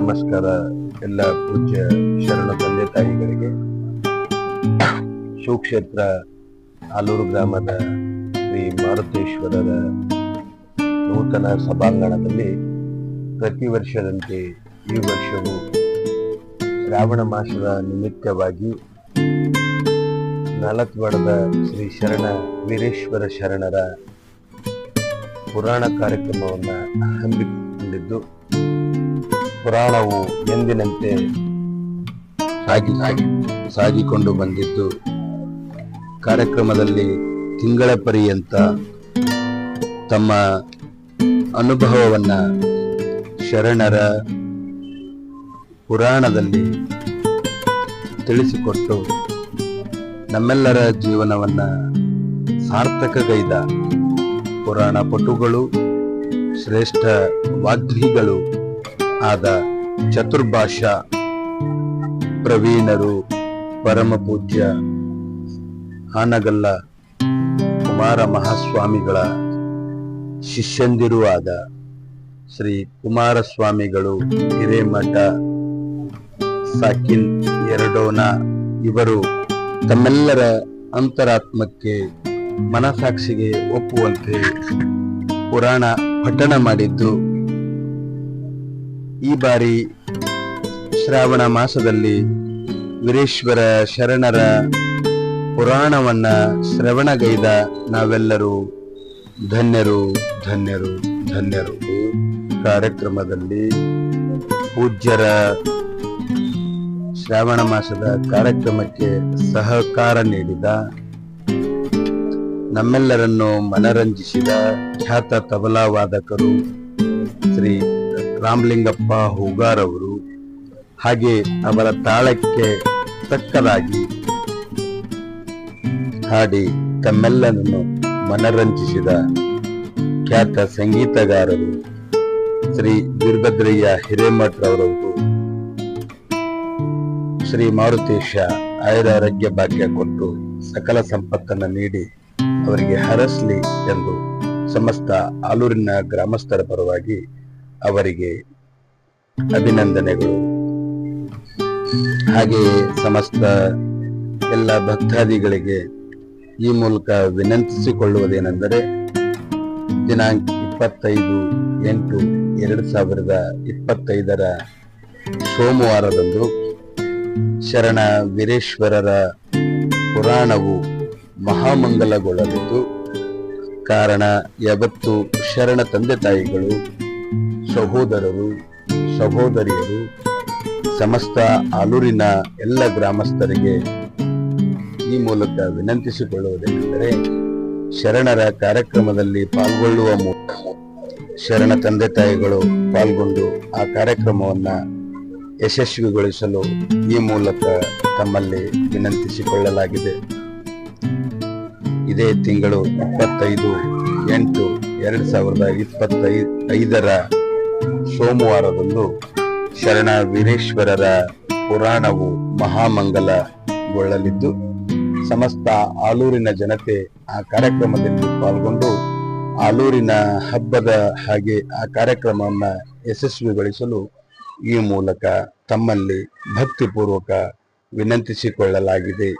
ನಮಸ್ಕಾರ. ಎಲ್ಲ ಪೂಜ್ಯ ಶರಣ ತಂದೆ ತಾಯಿಗಳಿಗೆ. ಶಿವಕ್ಷೇತ್ರ ಆಲೂರು ಗ್ರಾಮದ ಶ್ರೀ ಮಾರುತೇಶ್ವರರ ನೂತನ ಸಭಾಂಗಣದಲ್ಲಿ ಪ್ರತಿ ವರ್ಷದಂತೆ ಈ ವರ್ಷವೂ ಶ್ರಾವಣ ಮಾಸದ ನಿಮಿತ್ತವಾಗಿ ನಾಲ್ಕವಾಡದ ಶ್ರೀ ಶರಣ ವೀರೇಶ್ವರ ಶರಣರ ಪುರಾಣ ಕಾರ್ಯಕ್ರಮವನ್ನು ಹಮ್ಮಿಕೊಂಡಿದ್ದು ಪುರಾಣವು ಎಂದಿನಂತೆ ಸಾಗಿ ಸಾಗಿ, ಸಾಗಿಕೊಂಡು ಬಂದಿದ್ದು. ಕಾರ್ಯಕ್ರಮದಲ್ಲಿ ತಿಂಗಳ ಪರ್ಯಂತ ತಮ್ಮ ಅನುಭವವನ್ನ ಶರಣರ ಪುರಾಣದಲ್ಲಿ ತಿಳಿಸಿಕೊಟ್ಟು ನಮ್ಮೆಲ್ಲರ ಜೀವನವನ್ನ ಸಾರ್ಥಕಗೈದ ಪುರಾಣ ಪಟುಗಳು, ಶ್ರೇಷ್ಠ ವಾಗ್ಮಿಗಳು ಆದ ಚತುರ್ಭಾಷಾ ಪ್ರವೀಣರು ಪರಮ ಪೂಜ್ಯ ಹಾನಗಲ್ಲ ಕುಮಾರ ಮಹಾಸ್ವಾಮಿಗಳ ಶಿಷ್ಯಂದಿರೂ ಆದ ಶ್ರೀ ಕುಮಾರಸ್ವಾಮಿಗಳು ಹಿರೇಮಠ ಸಾಕಿನ್ ಎರಡೋನ ಇವರು ತಮ್ಮೆಲ್ಲರ ಅಂತರಾತ್ಮಕ್ಕೆ ಮನಸಾಕ್ಷಿಗೆ ಒಪ್ಪುವಂತೆ ಪುರಾಣ ಪಠಣ ಮಾಡಿದ್ದು. ಈ ಬಾರಿ ಶ್ರಾವಣ ಮಾಸದಲ್ಲಿ ವೀರೇಶ್ವರ ಶರಣರ ಪುರಾಣವನ್ನ ಶ್ರವಣಗೈದ ನಾವೆಲ್ಲರೂ ಧನ್ಯರು ಧನ್ಯರು ಧನ್ಯರು. ಕಾರ್ಯಕ್ರಮದಲ್ಲಿ ಪೂಜ್ಯರ ಶ್ರಾವಣ ಮಾಸದ ಕಾರ್ಯಕ್ರಮಕ್ಕೆ ಸಹಕಾರ ನೀಡಿದ, ನಮ್ಮೆಲ್ಲರನ್ನು ಮನರಂಜಿಸಿದ ಖ್ಯಾತ ತಬಲಾ ವಾದಕರು ಶ್ರೀ ರಾಮಲಿಂಗಪ್ಪ ಹೂಗಾರವರು ಹಾಗೆ ಅವರ ತಾಳಕ್ಕೆ ತಕ್ಕದಾಗಿ ಹಾಡಿ ತಮ್ಮೆಲ್ಲರನ್ನು ಮನರಂಜಿಸಿದ ಖ್ಯಾತ ಸಂಗೀತಗಾರರು ಶ್ರೀ ವೀರಭದ್ರಯ್ಯ ಹಿರೇಮಠರವರು ಶ್ರೀ ಮಾರುತೇಶ ಆಯುರಾರೋಗ್ಯ ಭಾಗ್ಯ ಕೊಟ್ಟು ಸಕಲ ಸಂಪತ್ತನ್ನು ನೀಡಿ ಅವರಿಗೆ ಹರಸ್ಲಿ ಎಂದು ಸಮಸ್ತ ಆಲೂರಿನ ಗ್ರಾಮಸ್ಥರ ಪರವಾಗಿ ಅವರಿಗೆ ಅಭಿನಂದನೆಗಳು. ಹಾಗೆಯೇ ಸಮಸ್ತ ಎಲ್ಲ ಭಕ್ತಾದಿಗಳಿಗೆ ಈ ಮೂಲಕ ವಿನಂತಿಸಿಕೊಳ್ಳುವುದೇನೆಂದರೆ ದಿನಾಂಕ ಇಪ್ಪತ್ತೈದು ಎಂಟು ಎರಡು ಸಾವಿರದ ಇಪ್ಪತ್ತೈದರ ಸೋಮವಾರದಂದು ಶರಣ ವೀರೇಶ್ವರರ ಪುರಾಣವು ಮಹಾಮಂಗಲಗೊಳ್ಳಲಿದ್ದು, ಕಾರಣ ಯಾವತ್ತು ಶರಣ ತಂದೆ ತಾಯಿಗಳು ಸಹೋದರರು, ಸಹೋದರಿಯರು, ಸಮಸ್ತ ಆಲೂರಿನ ಎಲ್ಲ ಗ್ರಾಮಸ್ಥರಿಗೆ ಈ ಮೂಲಕ ವಿನಂತಿಸಿಕೊಳ್ಳುವುದೇನೆಂದರೆ, ಶರಣರ ಕಾರ್ಯಕ್ರಮದಲ್ಲಿ ಪಾಲ್ಗೊಳ್ಳುವ ಮೂಲಕ ಶರಣ ತಂದೆ ತಾಯಿಗಳು ಪಾಲ್ಗೊಂಡು ಆ ಕಾರ್ಯಕ್ರಮವನ್ನು ಯಶಸ್ವಿಗೊಳಿಸಲು ಈ ಮೂಲಕ ತಮ್ಮಲ್ಲಿ ವಿನಂತಿಸಿಕೊಳ್ಳಲಾಗಿದೆ. ಇದೇ ತಿಂಗಳು ಇಪ್ಪತ್ತೈದು ಎಂಟು ಎರಡು ಸಾವಿರದ ಇಪ್ಪತ್ತೈ ಐದರ ಸೋಮವಾರದಂದು ಶರಣ ವೀರೇಶ್ವರರ ಪುರಾಣವು ಮಹಾಮಂಗಲಗೊಳ್ಳಲಿದ್ದು, ಸಮಸ್ತ ಆಲೂರಿನ ಜನತೆ ಆ ಕಾರ್ಯಕ್ರಮದಲ್ಲಿ ಪಾಲ್ಗೊಂಡು ಆಲೂರಿನ ಹಬ್ಬದ ಹಾಗೆ ಆ ಕಾರ್ಯಕ್ರಮವನ್ನು ಯಶಸ್ವಿಗೊಳಿಸಲು ಈ ಮೂಲಕ ತಮ್ಮಲ್ಲಿ ಭಕ್ತಿಪೂರ್ವಕ ವಿನಂತಿಸಿಕೊಳ್ಳಲಾಗಿದೆ.